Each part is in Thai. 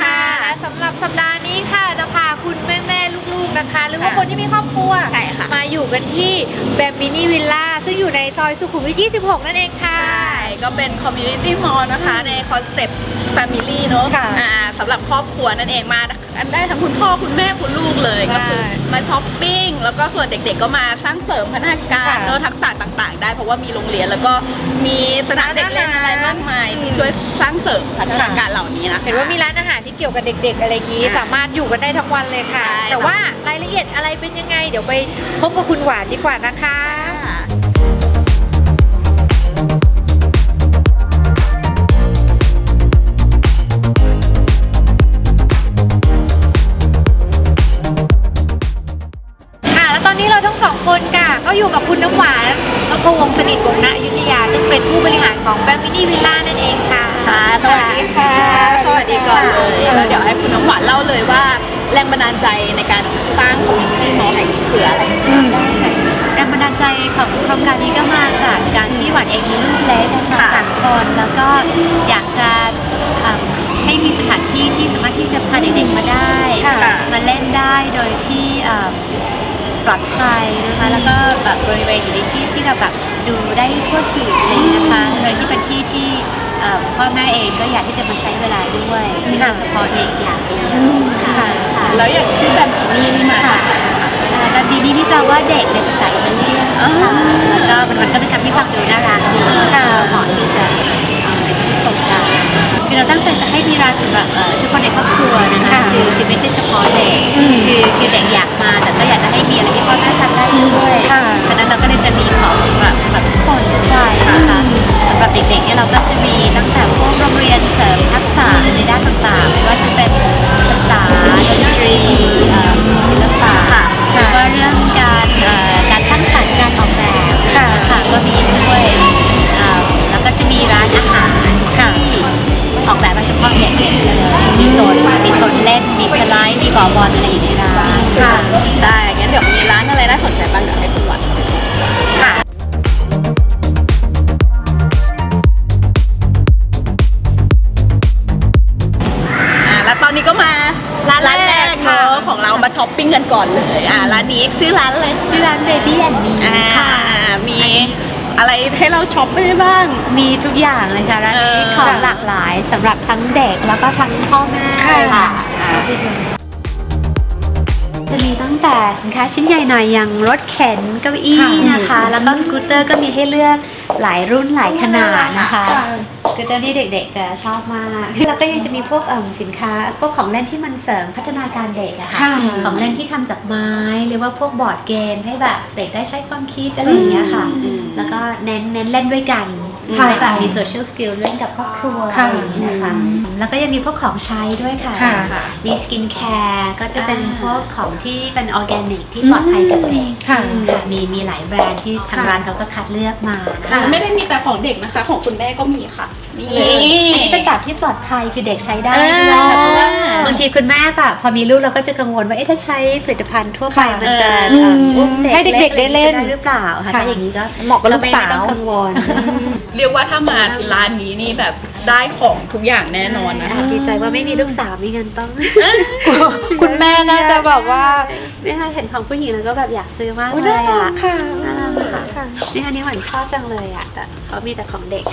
ค่ะและสำหรับสัปดาห์นี้ค่ะจะพาคุณแม่แม่ๆลูกๆนะคะ หรือว่าค่ะคนที่มีครอบครัวใช่ค่ะ มาอยู่กันที่แบมมินี่วิลล่าซึ่งอยู่ในซอยสุขุมวิท 26 นั่นเองค่ะ ใช่ก็เป็นคอมมูนิตี้มอลนะคะ ในคอนเซปต์ Family เนอะค่ะ อ่าสำหรับครอบครัวนั่นเองมา กันได้ทั้งคุณพ่อคุณแม่คุณลูกเลยใช่ก็คือมาช้อปปิ้งแล้วก็ส่วนเด็กๆก็มาสร้างเสริมพัฒนาการค่ะเนอะทักษะต่างๆ ได้เพราะว่ามีโรงเรียนแล้วก็มีสนามเด็กเล่นอะไรมากมายที่ช่วยสร้างเสริมพัฒนาการเหล่านี้นะคะ เห็นว่ามีร้านอาหารที่เกี่ยวกับเด็ก ๆ อะไรอย่างนี้อ่าสามารถอยู่กันได้ทั้งวันเลยค่ะใช่แต่ว่ารายละเอียดอะไรเป็นยังไง เดี๋ยวไปพบกับคุณหวานดีกว่านะคะค่ะ ลอดภัยนะคะ แล้วก็แบบบริเวณอยู่ในที่ที่เราแบบดูได้ทั่วถึงอะไรอย่างเลยนะคะโดยที่เป็นที่ที่เอิ่มพ่อแม่เองก็อยากที่จะมาใช้เวลาด้วยไม่ใช่เฉพาะเด็กอย่างเดียวค่ะค่ะแล้วอย่างชื่อแบบนี้นี่มาจากแล้วบีนี่นี่แปลว่าเด็กในภาษาอิตาเลียนอ๋อแล้วก็มันมันก็เป็นคำที่ฟังดูน่ารักดีค่ะเหมาะที่จะ คือเราตั้งใจจะให้มีร้านสำหรับเอ่อทุกคนในครอบครัวนะคะค่ะคือคือไม่ใช่เฉพาะเด็กอืมคือคือเด็กอยากมา แต่ก็อยากจะให้มีอะไรที่พ่อแม่ทำได้ด้วยค่ะฉะนั้นเราก็เลยจะมีของสำหรับสำหรับทุกคนทุกวัยนะคะสำหรับเด็กๆเนี่ยเราก็จะมีตั้งแต่พวกโรงเรียนเสริมทักษะในด้านต่างๆ เราช็อปได้บ้าง มีทุกอย่างเลยค่ะร้านนี้เออของหลากหลายสำหรับทั้งเด็กแล้วก็ทั้งพ่อแม่ค่ะ จะมีตั้งแต่สินค้าชิ้นใหญ่หน่อยอย่างรถเข็นเก้าอี้ค่ะนะคะ แล้วก็สกูตเตอร์ก็มีให้เลือกหลายรุ่นหลายขนาดนะคะค่ะสกูตเตอร์นี่เด็กๆจะชอบมากแล้วก็ยังจะมีพวกเอิ่มสินค้าพวกของเล่นที่มันเสริมพัฒนาการเด็กอะค่ะค่ะของเล่นที่ทำจากไม้หรือว่าพวกบอร์ดเกมให้แบบเด็กได้ใช้ความคิดอะไรอย่างเงี้ยค่ะอืมแล้วก็เน้นเน้นเล่นด้วยกัน ค่ะให้แบบมีโซเชียลสกิลเล่นกับครอบครัวค่ะอะไรอย่างเงี้ยนะคะแล้วก็ยังมีพวกของใช้ด้วยค่ะค่ะมีสกินแคร์ก็จะเป็นอ่า พวกของที่เป็นออร์แกนิกที่ปลอดภัยกับเด็กค่ะ ค่ะมีมีหลายแบรนด์ที่ทางค่ะ ร้านเขาก็คัดเลือกมานะค่ะคะไม่ได้มีแต่ของเด็กนะคะ ของคุณแม่ก็มีค่ะ นี่ อันนี้เป็นแบบที่ปลอดภัยคือเด็กใช้ได้อ่าด้วยค่ะเพราะว่าบางทีคุณแม่แบบพอมีลูกเราก็จะกังวลว่าเอ๊ะถ้าใช้ผลิตภัณฑ์ทั่วไปค่ะมันจะอืมเอ่ออุ้มให้เด็กๆได้เล่นได้หรือเปล่าค่ะค่ะถ้าอย่างนี้ก็เหมาะกับลูกสาวเรไม่ต้องกังวล เรียกว่าถ้ามาร้านนี้นี่แบบได้ของทุกอย่างแน่นอนนะคะ ดีใจว่าไม่มีลูกสาวมีเงินต้อง คุณแม่น่าจะแบบว่าเนี่ยเห็นของผู้หญิงแล้วก็แบบอยากซื้อมากอุ๊ยเลน่ายรัอะกค่ะน่ารักค่ะค่ะนี่อันนี้หวานชอบจังเลยอะแต่เขามีแต่ของเด็ก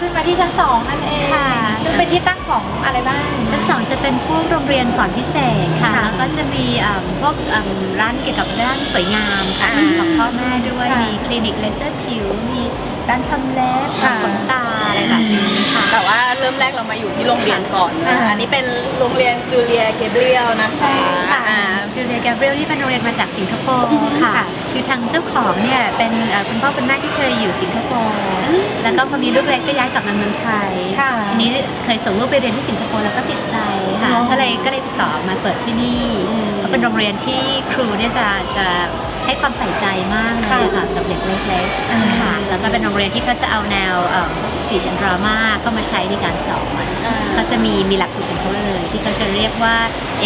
ขึ้นมาที่ชั้นสองนั่นเองค่ะ ซึ่งเป็นที่ตั้งของอะไรบ้าง ชั้นสองจะเป็นพวกโรงเรียนสอนพิเศษค่ะค่ะแล้วก็จะมีเอิ่มพวกเอิ่มร้านเกี่ยวกับด้านสวยงามค่ะอ่าของพ่อแม่ด้วยค่ะมีคลินิกเลเซอร์ผิว มีร้านทำเล็บค่ะทำขนตาอะไรแบบนี้ค่ะ แต่ว่าเริ่มแรกเรามาอยู่ที่โรงเรียนก่อนนะอ่าอันนี้เป็นโรงเรียนจูเลียเกเบรียลนะคะค่ะอ่าชื่อเรียนแกเบรียลที่เป็นโรงเรียนมาจากสิงคโปร์อืมค่ะค่ะคือทางเจ้าของเนี่ยเป็นเอ่อคุณพ่อคุณแม่ที่เคยอยู่สิงคโปร์แล้วก็พอมีลูกเล็กก็ย้ายกลับมาเมืองไทยค่ะทีนี้เคยส่งลูกไปเรียนที่สิงคโปร์แล้วก็ติดใจค่ะอ๋อก็เลยก็เลยติดต่อมาเปิดที่นี่อืมก็เป็นโรงเรียนที่ครูเนี่ยจะจะ ให้ความใส่ใจมากเลยค่ะกับเด็กเล็กอ่าๆค่ะแล้วก็เป็นโรงเรียนที่เขาจะเอาแนวสปีชแอนดราม่าเข้ามาใช้ในการสอนอ่าเขาจะมีมีหลักสูตรของเขาเลย ที่เขาจะเรียกว่า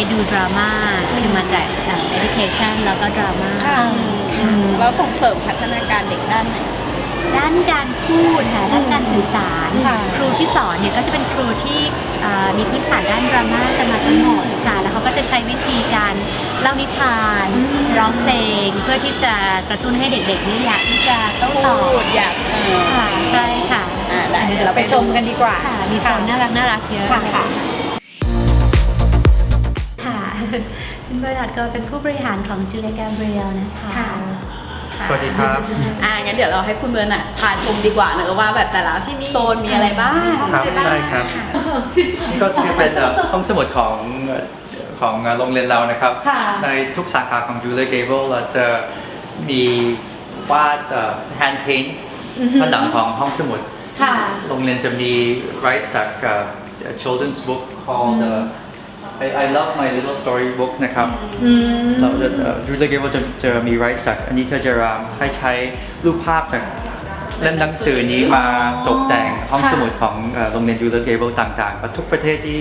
edu drama คือมาจากเอ่อ education แล้วก็ drama ค่ะอืมแล้วส่งเสริมพัฒนาการเด็กด้านไหนด้านการพูดค่ะด้านการสื่อสารค่ะครูที่สอนเนี่ยก็จะเป็นครูที่เอ่อมีพื้นฐานด้านดราม่ากันมาทั้งหมดค่ะแล้วเขาก็จะใช้วิธีการ เล่านิทาน ร้องเพลงเพื่อที่จะกระตุ้นให้เด็กๆเนี่ยอยากที่จะโต้ตอบพูดอยากเออค่ะใช่ค่ะอ่าได้เดี๋ยวเราไปชมกันดีกว่า ค่ะมีโซนน่ารักน่ารักเยอะ ค่ะค่ะ ค่ะคุณเบอร์นัดก็เป็นผู้บริหารของจูเลียแกมเบรียลนะคะค่ะ สวัสดีครับ อ่างั้นเดี๋ยวเราให้คุณเบิร์นอะพาชมดีกว่าเนอะว่าแบบแต่ละที่โซนมีอะไรบ้างครับได้ครับนี่ก็คือเป็นเอ่อห้องสมุดของเอ่อ ของเอ่อโรงเรียนเรานะครับ ค่ะ ในทุกสาขาของ Julia Gable เราจะมีวาดแฮนด์เพนต์ผนังของห้องสมุด ค่ะ โรงเรียนจะมี write จากเอ่อ children's book called uh, I, I love my little story book นะครับ อืม เราจะยูเลเกว่าจะจะมีไรต์จากอันนี้เธอจะให้ใช้รูปภาพจากเล่มหนังสือนี้มาตกแต่งห้องค่ะสมุดของเอ่อโรงเรียนยูเลเกเบิลต่างๆทุกประเทศที่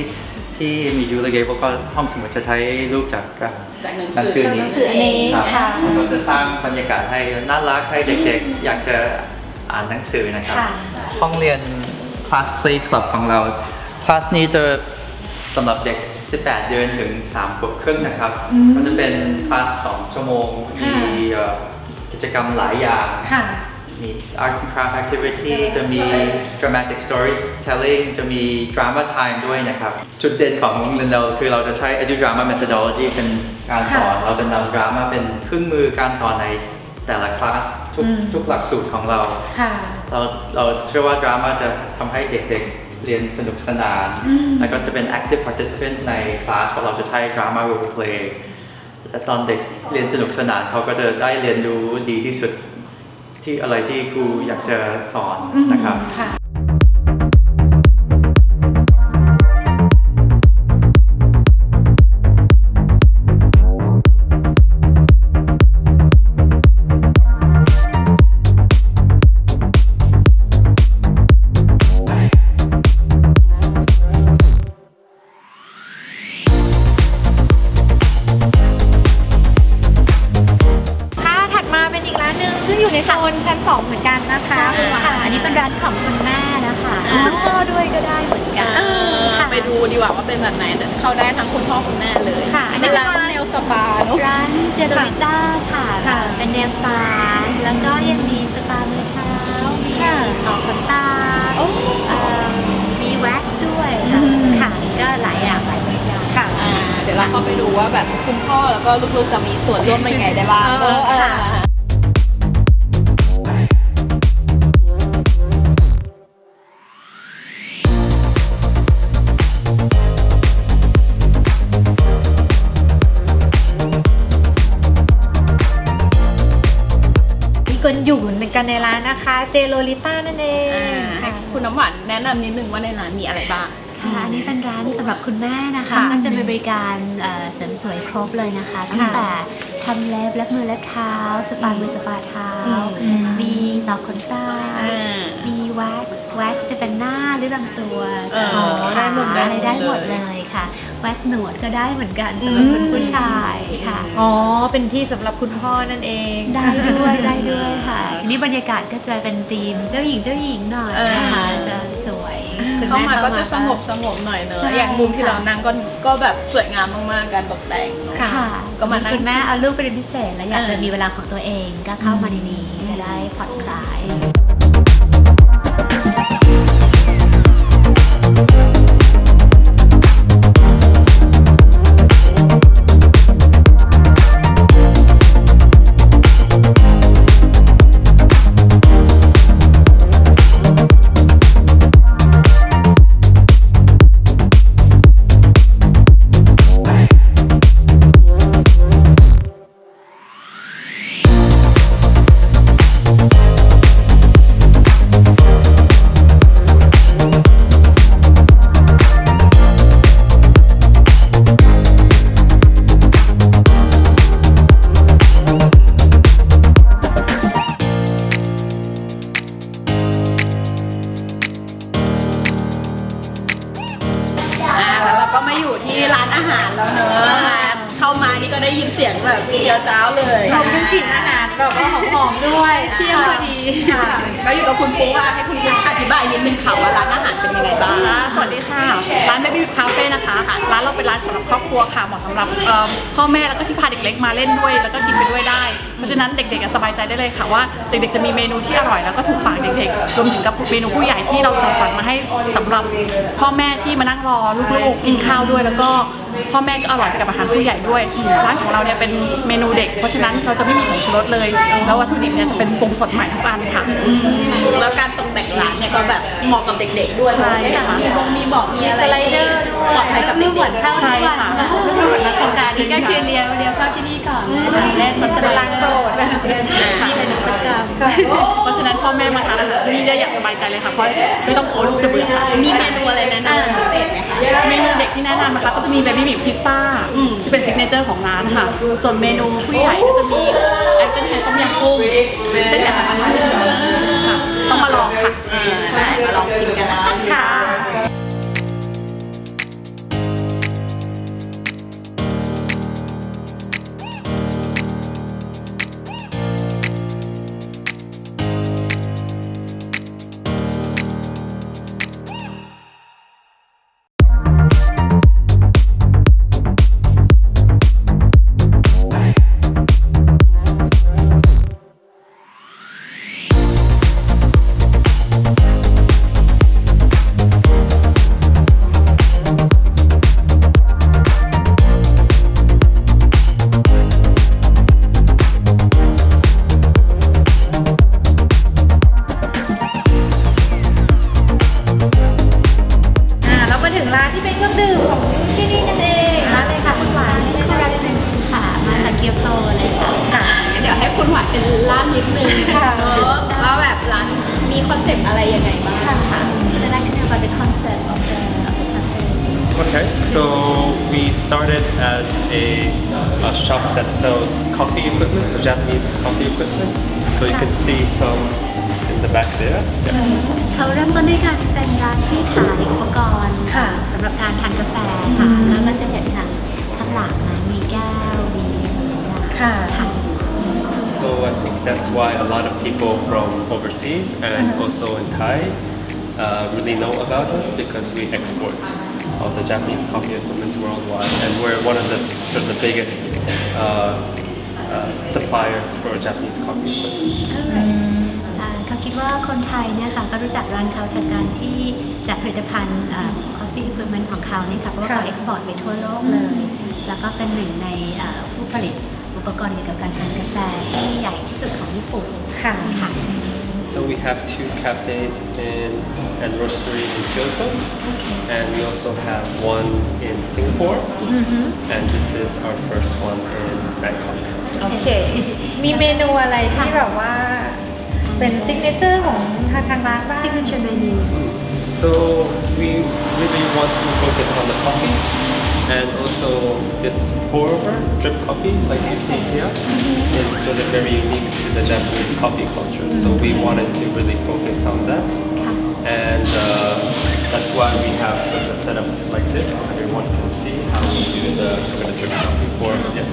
ที่มียูเลเกเบิลก็ห้องสมุดจะใช้รูปจากเอ่อจากหนังหนังสืสืออนี้หนังสืออันนี้ ครับค่ะ มันก็จะสร้างบรรยากาศให้น่ารักให้เด็กๆ อยากจะอ่านหนังสือนะครับ ค่ะ ห้องเรียน Class Play Club ของเรา คลาสนี้จะสำหรับเด็ก 18 เดือนถึง3ขวบครึ่งนะครับก็จะเป็นคลาส 2 ชั่วโมงมีเอ่อกิจกรรมหลายอย่าง ค่ะ มี Arts and Craft Activity จะมี Dramatic Storytelling จะมี Drama Time ด้วยนะครับ จุดเด่นของโรงเรียนเราคือเราจะใช้ Edu Drama Methodology เป็นการสอน เราจะนำ Drama เป็นเครื่องมือการสอนในแต่ละคลาสทุกอืมทุกหลักสูตรของเราค่ะเราเราเชื่อว่าดราม่าจะทำให้เด็กๆ เรียนสนุกสนาน แล้วก็จะเป็น active participant ในคลาสเพราะเราจะใช้ drama role play และตอนเด็กเรียนสนุกสนานเขาก็จะได้เรียนรู้ดีที่สุด ที่อะไรที่ครูอยากจะสอนนะครับ นชั้นสองเหมือนกันนะคะใช่ณหวาค่ะอันนี้เป็นร้านของคุณแม่นะคะอ่าคุณพ่อด้วยก็ได้เหมือนกันเออค่ะ ไปดูดีกว่าว่าเป็นแบบไหนแต่เข้าได้ทั้งคุณพ่อคุณแม่เลยค่ะเป็นร้านเนลสปาเนอะ ร้านเจโรวิต้าค่ะค่ะเป็นเนลสปาแล้วก็ยังมีสปามือเท้ามีค่ะต่อขนตาโอ้ เอ่อมีแว็กซ์ด้วยค่ะอืม ค่ะก็หลายอย่างหลายอย่างค่ะ อ่าเดี๋ยวเราเข้าไปดูว่าแบบคุณพ่อแล้วก็ลูกๆจะมีส่วนร่วมเป็นไงได้บ้างเออ เออ กันในร้านนะคะเจโรลิต้านั่นเองอ่าให้ค่ะคุณน้ำหวานแนะนำนิดนึงว่าในร้านมีอะไรบ้าง ค่ะอันนี้เป็นร้านสำหรับคุณแม่นะคะค่ะก็จะมีบริการเอ่อเสริมสวยครบเลยนะคะตั้งค่ะแต่ทำเล็บเล็บมือเล็บเท้า สปามือสปาเท้าอืมมีต่อขนตาอ่ามีแว็กซ์แว็กซ์จะเป็นหน้าหรือลำตัวเออขาได้หมดเลยอะไรได้หมดเลยค่ะแว็กซ์หนวดก็ได้เหมือนกันสำหรับคุณผู้ชายค่ะ อ๋อ เป็นที่สำหรับคุณพ่อนั่นเอง ได้ด้วยได้ด้วยค่ะทีนี้บรรยากาศก็จะเป็นธีมเจ้าหญิงเจ้าหญิงหน่อยนะคะเออ จะสวยเข้ามาก็จะสงบสงบหน่อยเนอะใช่ อย่างมุมที่เรานั่งก็ก็แบบสวยงามมากๆการตกแต่งเนอะ ค่ะ ก็มานั่งคุณแม่เอาลูกไปเรียนพิเศษ แล้วอยากจะเออมีเวลาของตัวเองก็เข้ามาในนี้จะได้ผ่อนคลาย ค อยู่กับคุณปุ๊กอะให้คุณปุ๊กอธิบายนิดนึงค่ะว่าร้านอาหารเป็นยังไงบ้างค่ะสวัสดีค่ะ ร้าน Baby Cafe นะคะร้านเราเป็นร้านสำหรับครอบครัวค่ะเหมาะสำหรับเอิ่มพ่อแม่แล้วก็ที่พาเด็กเล็กมาเล่นด้วย แล้วก็กินไปด้วยได้ เพราะฉะนั้นเด็กๆอะสบายใจได้เลยค่ะว่าเด็กๆจะมีเมนูที่อร่อยแล้วก็ถูกปากเด็กๆรวมถึงกับเมนูผู้ใหญ่ที่เราจัดสรรมาให้สำหรับพ่อแม่ที่มานั่งรอลูกๆกินข้าวด้วย แล้วก็พ่อแม่ก็อร่อยไปกับอาหารผู้ใหญ่ด้วยร้านของเราเนี่ยเป็นเมนูเด็ก เพราะฉะนั้นเราจะไม่มีผงชูรสเลย แล้ววัตถุดิบเนี่ยจะเป็นปรุงสดใหม่ทุกอันค่ะแล้วการตกแต่งร้านเนี่ยก็แบบเหมาะกับเด็กๆด้วยใช่ค่ะมีบงมีบอกมีอะไรสไลเดอร์ด้วย ปลอดภัยกับเด็กเหมือนๆเข้าใช่ทุกวันค่ะนักโครงการนี้ก็คือเลี้ยวเลี้ยวเข้าที่นี่ก่อนเล่นมันเป็นร้านโปรดนะคะที่เป็นประจำเพราะฉะนั้นพ่อแม่มาทานอาหารที่นี่ได้อย่างสบายใจเลยค่ะเพราะไม่ต้องกลัวลูกจะเบื่อค่ะมีเมนูอะไรแนะนำพิเศษไหมคะเมนูเด็กที่แนะนำนะคะก็จะมีเบบี้มิพิซซ่าที่เป็นซิกเนเจอร์ของร้านค่ะ ส่วนเมนูผู้ใหญ่ก็จะมีแองเจิลแฮนต้มยำกุ้งเส้นใหญ่ผัดมันกุ้งค่ะต้องมาลองค่ะอ่าได้มาลองชิมกันนะคะ มีคอนเซ็ปต์อะไรยังไงบ้างค่ะ Would you like to know about the concept of the of the cafe? Okay, so we started as a, a shop that sells coffee equipment, so Japanese coffee equipment. So you can see some in the back there. Yeah. เขาเริ่มต้นด้วยการเป็นร้านที่ขายอุปกรณ์ค่ะสำหรับการทานกาแฟค่ะ แล้วก็จะเห็นทางข้างหลังนะมีแก้วมีอะไรอย่างเงี้ยค่ะค่ะ So I think that's why a lot of people from overseas and also in Thai uh, really know about us because we export all the Japanese coffee equipment worldwide, and we're one of the sort of the biggest uh, uh, suppliers for Japanese coffee equipment. อ่าเขาคิดว่าคนไทยเนี่ยค่ะก็รู้จักร้านเขาจากการที่จากผลิตภัณฑ์คอฟฟี่อุปกรณ์ของเขาเนี่ยค่ะเพราะว่า ค่ะ เขาเอ็กซ์พอร์ตไปทั่วโลกเลย แล้วก็เป็นหนึ่งในอ่าผู้ผลิต อุปกรณ์เกี่ยวกับการทานกาแฟที่ใหญ่ที่สุดของญี่ปุ่นค่ะค่ะ So we have two cafes in and roastery in Kyoto, and we also have one in Singapore, and this is our first one in Bangkok. โอเค มีเมนูอะไรที่แบบว่าเป็นซิกเนเจอร์ของทางทางร้านบ้าง signature menu So we really want to focus on the coffee, and also this pour-over drip coffee, like you see here, is sort of very unique to the Japanese coffee culture. So we wanted to really focus on that. ค่ะ and uh, that's why we have sort of a setup like this so everyone can see how we do the sort of drip coffee pour. Yes.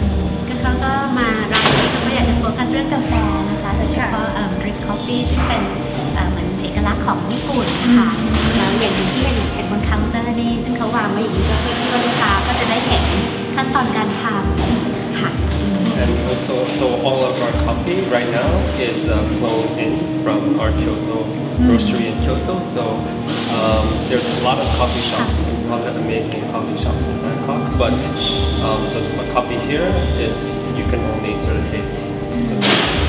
ก็เขาก็มาร้านนี้เขาก็อยากจะโฟกัสเรื่องกาแฟนะคะโดยเฉพาะเอ่อ drip coffee ซึ่งเป็นเอ่อเหมือนเอกลักษณ์ของญี่ปุ่นนะคะแล้วอย่างหนึ่งที่เห็น เห็นบนเคาน์เตอร์นี่ซึ่งเขาวางไว้อย่างนี้ก็เพื่อที่ว่าลูกค้าก็จะได้เห็นขั้นตอนการทำค่ะ And also, so all of our coffee right now is uh, flown in from our Kyoto roastery in Kyoto. So um, there's a lot of coffee shops, a lot of amazing coffee shops in Bangkok. But um, so the coffee here is you can only sort of taste so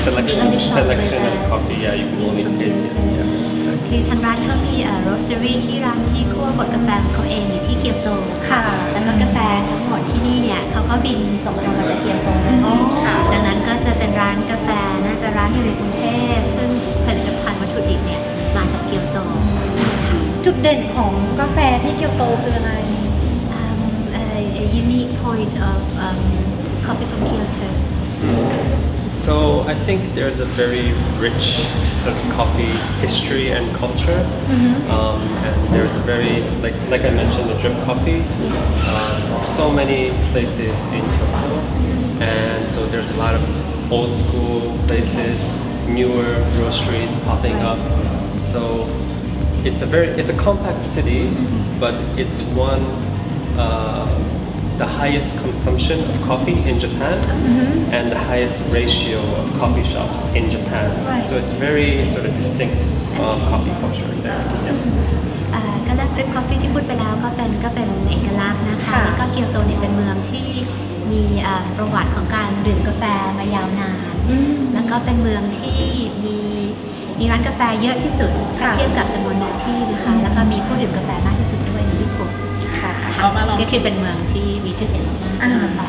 selection Only shop selection like of that. coffee. Yeah, you can only taste it. Yeah, exactly. คือทางร้านเขามีโรสเตอรี่ที่ร้านที่คั่วบดกาแฟของเขาเองอยู่ที่เกียวโตค่ะ แล้วก็กาแฟทั้งหมดที่นี่เนี่ยเขาก็บินส่งตรงมาจากเกียวโตเลยอ๋อค่ะ ดังนั้นก็จะเป็นร้านกาแฟน่าจะร้านอยู่ในกรุงเทพซึ่งผลิตภัณฑ์วัตถุดิบเนี่ยมาจากเกียวโตค่ะจุดเด่นของกาแฟที่เกียวโตคืออะไร Um, a, a unique point of um, coffee from Kyoto So I think there's a very rich sort of coffee history and culture, um, and there's a very like like I mentioned the drip coffee. Um, so many places in Kyoto, and so there's a lot of old school places, newer roasteries popping up. So it's a very it's a compact city, but it's one. Uh, the highest consumption of coffee in Japan and the highest ratio of coffee shops in Japan. So it's very sort of distinct um, coffee culture there. Yeah. อ่าก็เรื่องดริปคอฟฟี่ที่พูดไปแล้วก็เป็นก็เป็นเอกลักษณ์นะคะแล้วก็เกียวโตเนี่ยเป็นเมืองที่มีอ่าประวัติของการดื่มกาแฟมายาวนานแล้วก็เป็นเมืองที่มีมีร้านกาแฟเยอะที่สุดถ้าเทียบกับจำนวนเนื้อที่นะคะ แล้วก็มีผู้ดื่มกาแฟมากที่สุดด้วยในญี่ปุ่นค่ะ เอามาลอง ก็คือเป็นเมืองที่มี ชื่อเสียงมากๆเรื่องกาแฟ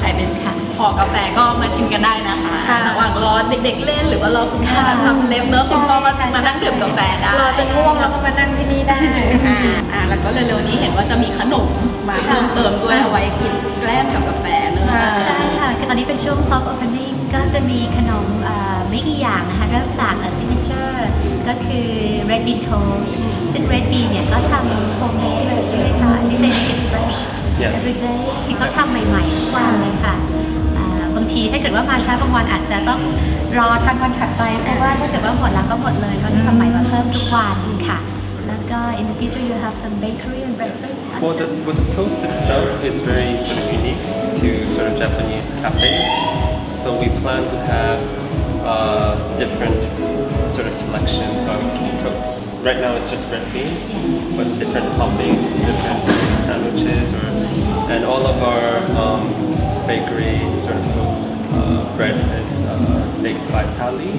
ใครเป็นค่ะขอกาแฟก็มาชิมกันได้นะคะค่ะ ระหว่างรอเด็กๆเล่นหรือว่ารอคุณพ่อค่ะทำเล็บเนอะคุณพ่อมามานั่งดื่มกาแฟได้ รอจนง่วงแล้วก็มานั่งที่นี่ได้ อ่าอ่าแล้วก็เร็วๆนี้เห็นว่าจะมีขนมมาเพิ่มเติมด้วยเอาไว้กินแกล้มกับกาแฟเนอะค่ะใช่ค่ะคือตอนนี้เป็นช่วง soft opening ก็จะมีขนมเอ่อไม่กี่อย่างนะคะ เริ่มจาก signature ก็คือ red bean toast ซึ่ง red bean เนี่ยก็ทำโฮมเมดเลยใช่ไหมคะอันนี้เลย make it fresh Yes. every day คือเขาทำใหม่ๆทุกวันเลยค่ะอ่าบางทีถ้าเกิดว่ามาช้าบางวันอาจจะต้องรอทันวันถัดไปเพราะว่าถ้าเกิดว่าหมดแล้วก็หมดเลยเขาจะทำใหม่มาเพิ่มทุกวันค่ะ แล้วก็ in the future you have some bakery and breakfast Well, the, well, the toast itself is very sort of unique to sort of Japanese cafes. So we plan to have uh, different sort of selection of toast. Right now it's just red bean, but different toppings, different sandwiches, or and all of our um, bakery sort of toast uh, bread is uh, baked by Sally.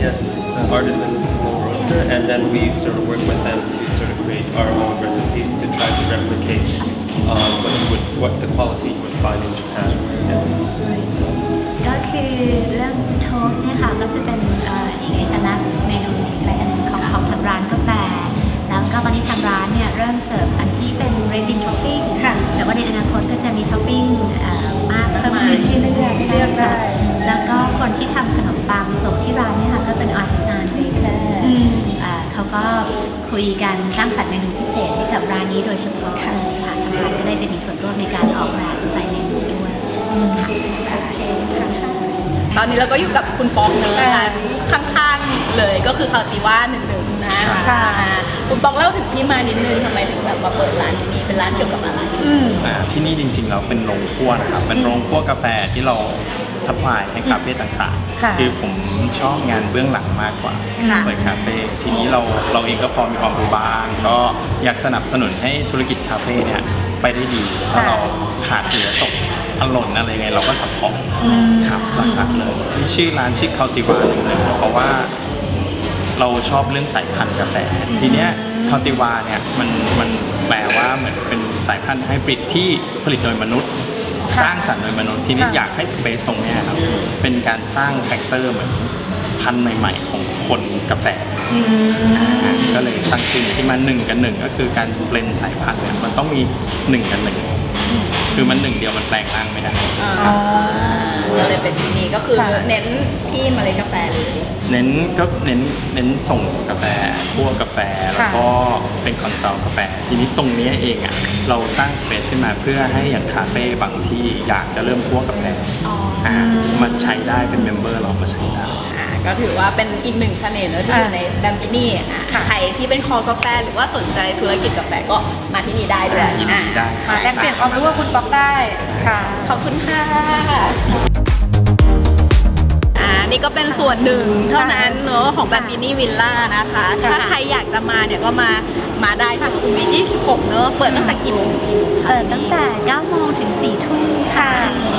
Yes, it's an artisan low roaster, and then we sort of work with them to sort of create our own recipes to try to replicate uh, what you would, what the quality you would find in Japan. Yes. ก็คือเรื่องโทสต์เนี่ยค่ะก็จะเป็นเอ่ออีกเอกลักษณ์เมนูอีกรายการ ตอนนี้ทางร้านเนี่ยเริ่มเสิร์ฟอันที่เป็นเรดบินท็อปปิ้งค่ะแต่ว่าในอนาคตก็จะมีท็อปปิ้งเอ่อมากเพิ่มขึ้นเรื่อยๆเลือกได้แล้วก็คนที่ทำขนมปังส่งที่ร้านเนี่ยค่ะก็เป็นอาร์ติซานเบเกอร์เขาก็คุยกันสร้างสรรค์เมนูพิเศษให้กับร้านนี้โดยเฉพาะเลยค่ะทางร้านก็ได้ไปมีส่วนร่วมในการออกแบบดีไซน์เมนูด้วยค่ะโอเคค่ะตอนนี้เราก็อยู่กับคุณปองเนอะร้านข้างๆเลยก็คือคาติว่าหนึ่งห นึ่งนะค่ะ อ่าคุณปองเล่าถึงที่มานิดนึงทำไมถึงแบบมาเปิดร้านที่นี่เป็นร้านเกี่ยวกับอะไรอ่าที่นี่จริงๆเราเป็นโรงคั่วนะครับเป็นโรงคั่วกาแฟที่เราสปายให้คาเฟ่ต่างค่ะๆคือผมชอบงานเบื้องหลังมากกว่าค่ะ เปิดคาเฟ่ทีนี้เราเราเองก็พอมีความรู้บ้าง ก็อยากสนับสนุนให้ธุรกิจคาเฟ่เนี่ยไปได้ดีถ้าเราขาดเหลือตกอหล่นอะไรไงเราก็สปอร์ตครับหลักๆเลยที่ชื่อร้านชื่อคาติวาเลยเพราะว่า เราชอบเรื่องสายพันธุ์กาแฟทีเนี้ยคาติวาเนี่ยมันมันแปลว่าเหมือนเป็นสายพันธุ์ไฮบริดที่ผลิตโดยมนุษย์ สร้างสรรค์โดยมนุษย์ทีนี้ค่ะอยากให้สเปซตรงเนี้ยครับเป็นการสร้างแฟกเตอร์เหมือนพันธุ์ใหม่ ๆ ของคนกาแฟอ่าก็เลยตั้งชื่อที่มาหนึ่งกับหนึ่งก็คือการเบลนสายพันธุ์เนี่ยมันต้องมีหนึ่งกับหนึ่งคือมันหนึ่งเดียวมันแปลงร่างไม่ได้ ก็เลยเป็นที่นี่ก็คือค่ะ เน้นที่เมล็ดกาแฟเลย เน้นก็เน้นเน้นส่งกาแฟพวกกาแฟแล้วก็เป็นคอนซัลท์กาแฟ ทีนี้ตรงเนี้ยเองอะเราสร้างสเปซขึ้นมาเพื่อให้อย่างคาเฟ่บางที่อยากจะเริ่มคั่วกาแฟอ่ามาใช้ได้เป็นเมมเบอร์เรามาใช้ได้ อ่าก็ถือว่าเป็นอีกหนึ่งชาแนลที่อยู่ในแบมบินี่อะ ใครที่เป็นคอกาแฟหรือว่าสนใจธุรกิจกาแฟก็มาที่นี่ได้ด้วยยินดีได้ อ่ามาแลกเปลี่ยนความรู้กับคุณป๊อกได้ค่ะ ขอบคุณค่ะอ่า นี่ก็เป็นส่วนหนึ่งเท่านั้นเนอะของแบมบินี่วิลล่านะคะ ถ้าใครอยากจะมาเนี่ยก็มามาได้ที่สุขุมวิท26 เนอะเปิดตั้งแต่กี่โมงถึงกี่โมงคะ เปิดตั้งแต่9โมงถึง4ทุ่ม ค่ะ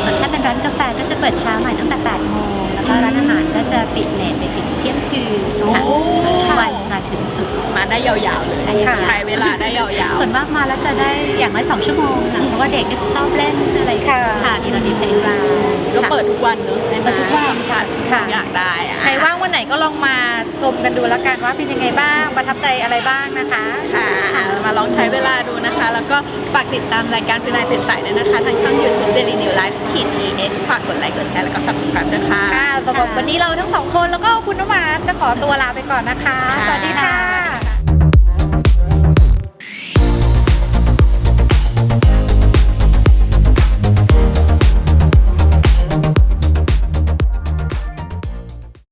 ส่วนถ้าเป็นร้านกาแฟก็จะเปิดเช้าหน่อยตั้งแต่8โมงแล้วก็ร้านอาหารก็จะปิดเลทไปถึงเที่ยงคืนค่ะโอ้ วันจันทร์ถึงสุดมาได้ยาวๆเลย ค่ะ ใช้เวลาได้ยาวๆส่วนมากมาแล้วจะได้อย่างน้อยสองชั่วโมงค่ะเพราะว่าเด็กก็จะชอบเล่นอะไรค่ะค่ะ มีเรามีเพลงราวก็เปิดทุกวันเนอะได้ไหมเปิดทุกวันค่ะ ค่ะอยากได้อะใครว่างวันไหนก็ลองมาชมกันดูแล้วกันว่าเป็นยังไงบ้าง ประทับใจอะไรบ้างนะคะ ค่ะมาลองใช้เวลาดูนะคะ แล้วก็ฝากติดตามรายการฟิลไลน์ตื่นสายด้วยนะคะ ทางช่อง YouTube Daily New Life ขีด TH ฝากกดไลค์กดแชร์แล้วก็ subscribe ด้วยค่ะ ค่ะสำหรับวันนี้เราทั้งสองคนแล้วก็คุณน้ำหวานจะขอตัวลาไปก่อนนะคะ สวัสดีค่ะ